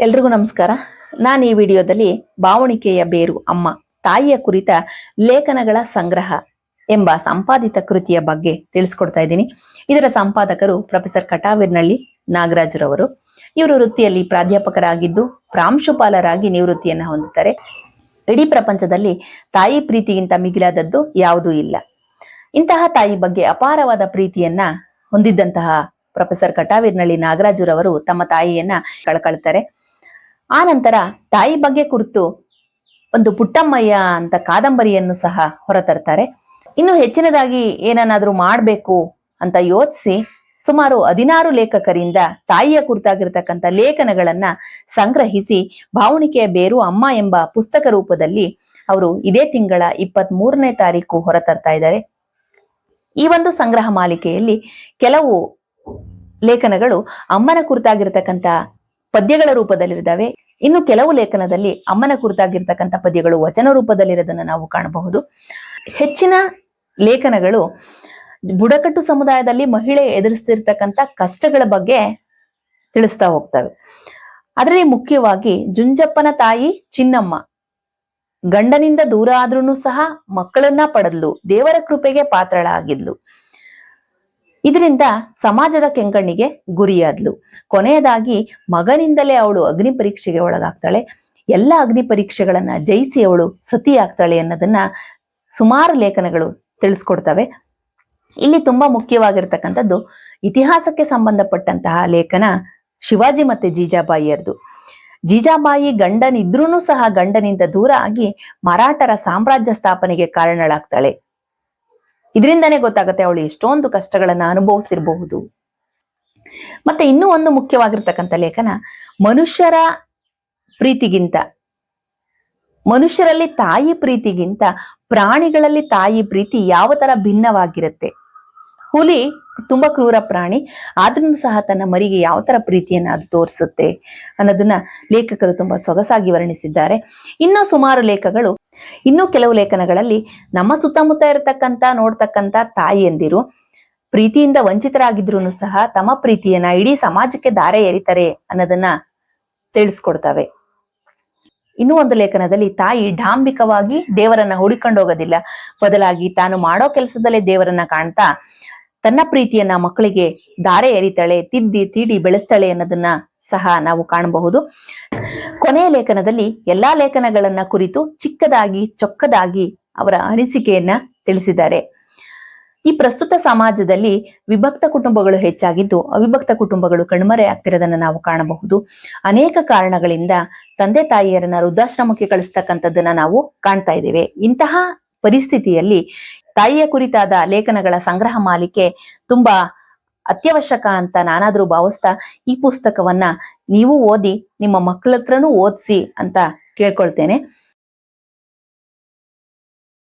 ಎಲ್ರಿಗೂ ನಮಸ್ಕಾರ. ನಾನು ಈ ವಿಡಿಯೋದಲ್ಲಿ ಬಾವಣಿಕೆಯ ಬೇರು ಅಮ್ಮ, ತಾಯಿಯ ಕುರಿತ ಲೇಖನಗಳ ಸಂಗ್ರಹ ಎಂಬ ಸಂಪಾದಿತ ಕೃತಿಯ ಬಗ್ಗೆ ತಿಳಿಸ್ಕೊಡ್ತಾ ಇದ್ದೀನಿ. ಇದರ ಸಂಪಾದಕರು ಪ್ರೊಫೆಸರ್ ಕಟಾವಿರ್ನಳ್ಳಿ ನಾಗರಾಜರವರು. ಇವರು ವೃತ್ತಿಯಲ್ಲಿ ಪ್ರಾಧ್ಯಾಪಕರಾಗಿದ್ದು, ಪ್ರಾಂಶುಪಾಲರಾಗಿ ನಿವೃತ್ತಿಯನ್ನು ಹೊಂದುತ್ತಾರೆ. ಇಡೀ ಪ್ರಪಂಚದಲ್ಲಿ ತಾಯಿ ಪ್ರೀತಿಗಿಂತ ಮಿಗಿಲಾದದ್ದು ಯಾವುದೂ ಇಲ್ಲ. ಇಂತಹ ತಾಯಿ ಬಗ್ಗೆ ಅಪಾರವಾದ ಪ್ರೀತಿಯನ್ನ ಹೊಂದಿದ್ದಂತಹ ಪ್ರೊಫೆಸರ್ ಕಟಾವಿರ್ನಳ್ಳಿ ನಾಗರಾಜುರವರು ತಮ್ಮ ತಾಯಿಯನ್ನ ಕಳ್ಕೊಳ್ತಾರೆ. ಆ ನಂತರ ತಾಯಿ ಬಗ್ಗೆ ಕುರಿತು ಒಂದು ಪುಟ್ಟಮ್ಮಯ್ಯ ಅಂತ ಕಾದಂಬರಿಯನ್ನು ಸಹ ಹೊರತರ್ತಾರೆ. ಇನ್ನು ಹೆಚ್ಚಿನದಾಗಿ ಏನನ್ನಾದ್ರೂ ಮಾಡಬೇಕು ಅಂತ ಯೋಚಿಸಿ ಸುಮಾರು ಹದಿನಾರು ಲೇಖಕರಿಂದ ತಾಯಿಯ ಕುರಿತಾಗಿರ್ತಕ್ಕಂಥ ಲೇಖನಗಳನ್ನ ಸಂಗ್ರಹಿಸಿ ಭಾವಣಿಕೆಯ ಬೇರು ಅಮ್ಮ ಎಂಬ ಪುಸ್ತಕ ರೂಪದಲ್ಲಿ ಅವರು ಇದೇ ತಿಂಗಳ ಇಪ್ಪತ್ತ್ ಮೂರನೇ ತಾರೀಕು ಹೊರತರ್ತಾ ಇದ್ದಾರೆ. ಈ ಒಂದು ಸಂಗ್ರಹ ಮಾಲಿಕೆಯಲ್ಲಿ ಕೆಲವು ಲೇಖನಗಳು ಅಮ್ಮನ ಕುರಿತಾಗಿರ್ತಕ್ಕಂಥ ಪದ್ಯಗಳ ರೂಪದಲ್ಲಿದ್ದಾವೆ ಇನ್ನು ಕೆಲವು ಲೇಖನದಲ್ಲಿ ಅಮ್ಮನ ಕುರಿತಾಗಿರ್ತಕ್ಕಂಥ ಪದ್ಯಗಳು ವಚನ ರೂಪದಲ್ಲಿರೋದನ್ನ ನಾವು ಕಾಣಬಹುದು. ಹೆಚ್ಚಿನ ಲೇಖನಗಳು ಬುಡಕಟ್ಟು ಸಮುದಾಯದಲ್ಲಿ ಮಹಿಳೆ ಎದುರಿಸ್ತಿರ್ತಕ್ಕಂಥ ಕಷ್ಟಗಳ ಬಗ್ಗೆ ತಿಳಿಸ್ತಾ ಹೋಗ್ತವೆ. ಅದರಲ್ಲಿ ಮುಖ್ಯವಾಗಿ ಜುಂಜಪ್ಪನ ತಾಯಿ ಚಿನ್ನಮ್ಮ. ಗಂಡನಿಂದ ದೂರ ಆದ್ರೂ ಸಹ ಮಕ್ಕಳನ್ನ ಪಡೆದ್ಲು. ದೇವರ ಕೃಪೆಗೆ ಪಾತ್ರಳಾಗಿದ್ಲು. ಇದರಿಂದ ಸಮಾಜದ ಕೆಂಗಣ್ಣಿಗೆ ಗುರಿಯಾದ್ಲು. ಕೊನೆಯದಾಗಿ ಮಗನಿಂದಲೇ ಅವಳು ಅಗ್ನಿ ಪರೀಕ್ಷೆಗೆ ಒಳಗಾಗ್ತಾಳೆ. ಎಲ್ಲ ಅಗ್ನಿ ಪರೀಕ್ಷೆಗಳನ್ನ ಜಯಿಸಿ ಅವಳು ಸತಿಯಾಗ್ತಾಳೆ ಅನ್ನೋದನ್ನ ಸುಮಾರು ಲೇಖನಗಳು ತಿಳಿಸ್ಕೊಡ್ತವೆ. ಇಲ್ಲಿ ತುಂಬಾ ಮುಖ್ಯವಾಗಿರ್ತಕ್ಕಂಥದ್ದು ಇತಿಹಾಸಕ್ಕೆ ಸಂಬಂಧಪಟ್ಟಂತಹ ಲೇಖನ ಶಿವಾಜಿ ಮತ್ತೆ ಜೀಜಾಬಾಯಿಯರ್ದು. ಜೀಜಾಬಾಯಿ ಗಂಡನಿದ್ರೂ ಸಹ ಗಂಡನಿಂದ ದೂರ ಆಗಿ ಮರಾಠರ ಸಾಮ್ರಾಜ್ಯ ಸ್ಥಾಪನೆಗೆ ಕಾರಣಳಾಗ್ತಾಳೆ. ಇದರಿಂದನೇ ಗೊತ್ತಾಗುತ್ತೆ ಅವಳು ಎಷ್ಟೊಂದು ಕಷ್ಟಗಳನ್ನ ಅನುಭವಿಸಿರಬಹುದು. ಮತ್ತೆ ಇನ್ನೂ ಒಂದು ಮುಖ್ಯವಾಗಿರ್ತಕ್ಕಂಥ ಲೇಖನ, ಮನುಷ್ಯರ ಪ್ರೀತಿಗಿಂತ, ಮನುಷ್ಯರಲ್ಲಿ ತಾಯಿ ಪ್ರೀತಿಗಿಂತ ಪ್ರಾಣಿಗಳಲ್ಲಿ ತಾಯಿ ಪ್ರೀತಿ ಯಾವ ತರ ಭಿನ್ನವಾಗಿರುತ್ತೆ. ಹುಲಿ ತುಂಬಾ ಕ್ರೂರ ಪ್ರಾಣಿ ಆದ್ರೂ ಸಹ ತನ್ನ ಮರಿಗೆ ಯಾವ ತರ ಪ್ರೀತಿಯನ್ನ ಅದು ತೋರಿಸುತ್ತೆ ಅನ್ನೋದನ್ನ ಲೇಖಕರು ತುಂಬಾ ಸೊಗಸಾಗಿ ವರ್ಣಿಸಿದ್ದಾರೆ. ಇನ್ನೂ ಸುಮಾರು ಲೇಖಗಳು ಇನ್ನು ಕೆಲವು ಲೇಖನಗಳಲ್ಲಿ ನಮ್ಮ ಸುತ್ತಮುತ್ತ ಇರತಕ್ಕಂತ, ನೋಡ್ತಕ್ಕಂತ ತಾಯಿಯಂದಿರು ಪ್ರೀತಿಯಿಂದ ವಂಚಿತರಾಗಿದ್ರು ಸಹ ತಮ್ಮ ಪ್ರೀತಿಯನ್ನ ಇಡೀ ಸಮಾಜಕ್ಕೆ ದಾರೆ ಎರಿತಾರೆ ಅನ್ನೋದನ್ನ ತಿಳಿಸ್ಕೊಡ್ತವೆ. ಇನ್ನೂ ಒಂದು ಲೇಖನದಲ್ಲಿ ತಾಯಿ ಡಾಂಬಿಕವಾಗಿ ದೇವರನ್ನ ಹುಡುಕೊಂಡು ಹೋಗೋದಿಲ್ಲ. ಬದಲಾಗಿ ತಾನು ಮಾಡೋ ಕೆಲಸದಲ್ಲೇ ದೇವರನ್ನ ಕಾಣ್ತಾ ತನ್ನ ಪ್ರೀತಿಯನ್ನ ಮಕ್ಕಳಿಗೆ ದಾರೆ ಎರಿತಾಳೆ ತಿದ್ದಿ ತೀಡಿ ಬೆಳೆಸ್ತಾಳೆ ಅನ್ನೋದನ್ನ ಸಹ ನಾವು ಕಾಣಬಹುದು. ಕೊನೆಯ ಲೇಖನದಲ್ಲಿ ಎಲ್ಲಾ ಲೇಖನಗಳನ್ನ ಕುರಿತು ಚಿಕ್ಕದಾಗಿ, ಚೊಕ್ಕದಾಗಿ ಅವರ ಅನಿಸಿಕೆಯನ್ನ ತಿಳಿಸಿದ್ದಾರೆ. ಈ ಪ್ರಸ್ತುತ ಸಮಾಜದಲ್ಲಿ ವಿಭಕ್ತ ಕುಟುಂಬಗಳು ಹೆಚ್ಚಾಗಿದ್ದು, ಅವಿಭಕ್ತ ಕುಟುಂಬಗಳು ಕಣ್ಮರೆ ಆಗ್ತಿರೋದನ್ನ ನಾವು ಕಾಣಬಹುದು. ಅನೇಕ ಕಾರಣಗಳಿಂದ ತಂದೆ ತಾಯಿಯರನ್ನ ವೃದ್ಧಾಶ್ರಮಕ್ಕೆ ಕಳಿಸ್ತಕ್ಕಂಥದ್ದನ್ನ ನಾವು ಕಾಣ್ತಾ ಇದ್ದೇವೆ. ಇಂತಹ ಪರಿಸ್ಥಿತಿಯಲ್ಲಿ ತಾಯಿಯ ಕುರಿತಾದ ಲೇಖನಗಳ ಸಂಗ್ರಹ ಮಾಲಿಕೆ ತುಂಬಾ ಅತ್ಯವಶ್ಯಕ ಅಂತ ನಾನಾದ್ರೂ ಭಾವಿಸ್ತಾ ಈ ಪುಸ್ತಕವನ್ನ ನೀವು ಓದಿ ನಿಮ್ಮ ಮಕ್ಕಳ ಹತ್ರನೂ ಓದಿಸಿ ಅಂತ ಕೇಳ್ಕೊಳ್ತೇನೆ.